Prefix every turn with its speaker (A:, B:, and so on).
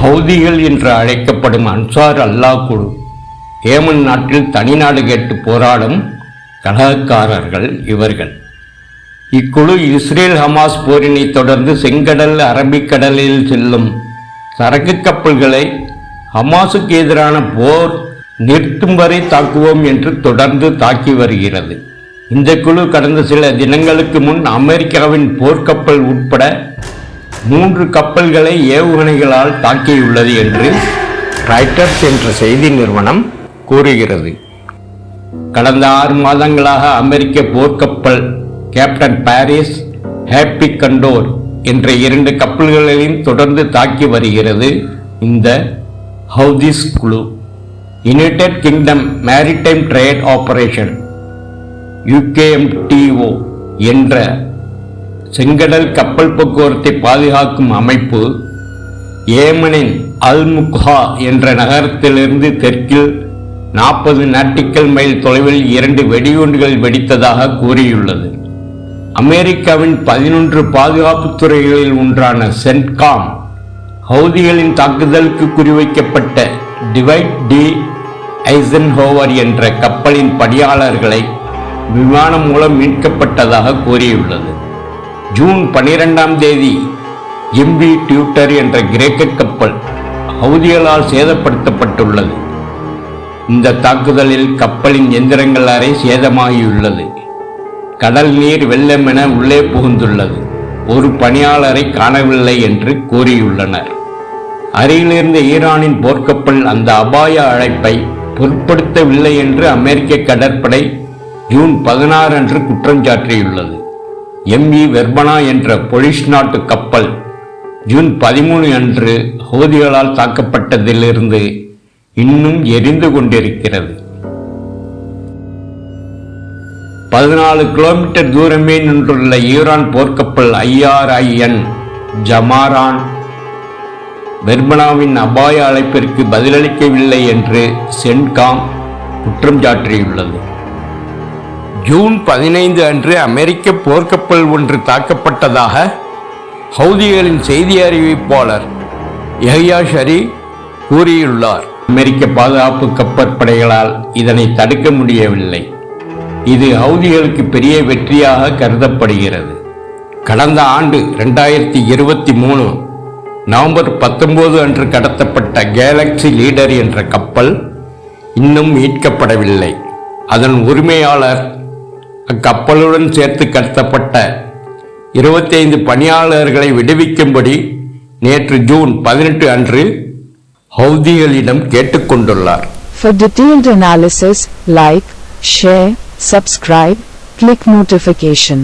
A: ஹவுதிகள் என்று அழைக்கப்படும் அன்சார் அல்லாஹ் குழு ஏமன் நாட்டில் தனிநாடு கேட்டு போராடும் கலகக்காரர்கள் இவர்கள். இக்குழு இஸ்ரேல் ஹமாஸ் போரினை தொடர்ந்து செங்கடல் அரபிக்கடலில் செல்லும் சரக்கு கப்பல்களை ஹமாஸுக்கு எதிரான போர் நிறுத்தும் வரை தாக்குவோம் என்று தொடர்ந்து தாக்கி வருகிறது. இந்த குழு கடந்த சில தினங்களுக்கு முன் அமெரிக்காவின் போர்க்கப்பல் உட்பட மூன்று கப்பல்களை ஏவுகணைகளால் தாக்கியுள்ளது என்று ராய்டர்ஸ் என்ற செய்தி நிறுவனம் கூறுகிறது. கடந்த ஆறு மாதங்களாக அமெரிக்க போர்க்கப்பல் கேப்டன் பாரிஸ் ஹேப்பி கண்டோர் என்ற இரண்டு கப்பல்களையும் தொடர்ந்து தாக்கி வருகிறது இந்த ஹவுதிஸ் குழு. United Kingdom maritime trade operation UKMTO என்ற செங்கடல் கப்பல் போக்குவரத்தை பாதுகாக்கும் அமைப்பு ஏமனின் அல்முக்ஹா என்ற நகரத்திலிருந்து தெற்கில் நாற்பது நாட்டிக்கல் மைல் தொலைவில் இரண்டு வெடிகுண்டுகள் வெடித்ததாக கூறியுள்ளது. அமெரிக்காவின் பதினொன்று பாதுகாப்பு துறைகளில் ஒன்றான சென்ட்காம் ஹவுதிகளின் தாக்குதலுக்கு குறிவைக்கப்பட்ட டிவைட் டி ஐசன்ஹோவர் என்ற கப்பலின் பணியாளர்களை விமானம் மூலம் மீட்கப்பட்டதாக கூறியுள்ளது. ஜூன் பனிரெண்டாம் தேதி எம்பி டியூட்டர் என்ற கிரேக்க கப்பல் ஹவுதிகளால் சேதப்படுத்தப்பட்டுள்ளது. இந்த தாக்குதலில் கப்பலின் எந்திரங்கள் அறை சேதமாகியுள்ளது. கடல் நீர் வெள்ளம் என உள்ளே புகுந்துள்ளது. ஒரு பணியாளரை காணவில்லை என்று கூறியுள்ளனர். அருகிலிருந்த ஈரானின் போர்க்கப்பல் அந்த அபாய அழைப்பை பொருட்படுத்தவில்லை என்று அமெரிக்க கடற்படை ஜூன் பதினாறு அன்று குற்றம் எம்இ வெர்பனா என்ற பொலிஷ் நாட்டு கப்பல் ஜூன் பதிமூணு அன்று ஹோதிகளால் தாக்கப்பட்டதிலிருந்து இன்னும் எரிந்து கொண்டிருக்கிறது. பதினாலு கிலோமீட்டர் தூரமே நின்றுள்ள ஈரான் போர்க்கப்பல் ஐஆர்ஐஎன் ஜமாரான் வெர்பனாவின் அபாய அழைப்பிற்கு பதிலளிக்கவில்லை என்று சென்காம் குற்றம் சாட்டியுள்ளது ஜூன் பதினைந்து அன்று அமெரிக்க போர்க்கப்பல் ஒன்று தாக்கப்பட்டதாக ஹவுதிகளின் செய்தி அறிவிப்பாளர் யஹ்யா ஷரி கூறியுள்ளார். அமெரிக்க பாதுகாப்பு கப்பற்படைகளால் இதனை தடுக்க முடியவில்லை. இது ஹவுதிகளுக்கு பெரிய வெற்றியாக கருதப்படுகிறது. கடந்த ஆண்டு ரெண்டாயிரத்தி இருபத்தி மூணு நவம்பர் பத்தொன்பது அன்று கடத்தப்பட்ட கேலக்ஸி லீடர் என்ற கப்பல் இன்னும் மீட்கப்படவில்லை. அதன் உரிமையாளர் அக்கப்பலுடன் சேர்த்து கடத்தப்பட்ட இருபத்தைந்து பணியாளர்களை விடுவிக்கும்படி நேற்று ஜூன் பதினெட்டு அன்று ஹவுதிகளிடம் கேட்டுக்கொண்டுள்ளார்
B: For detailed analysis, like, share, subscribe, click notification.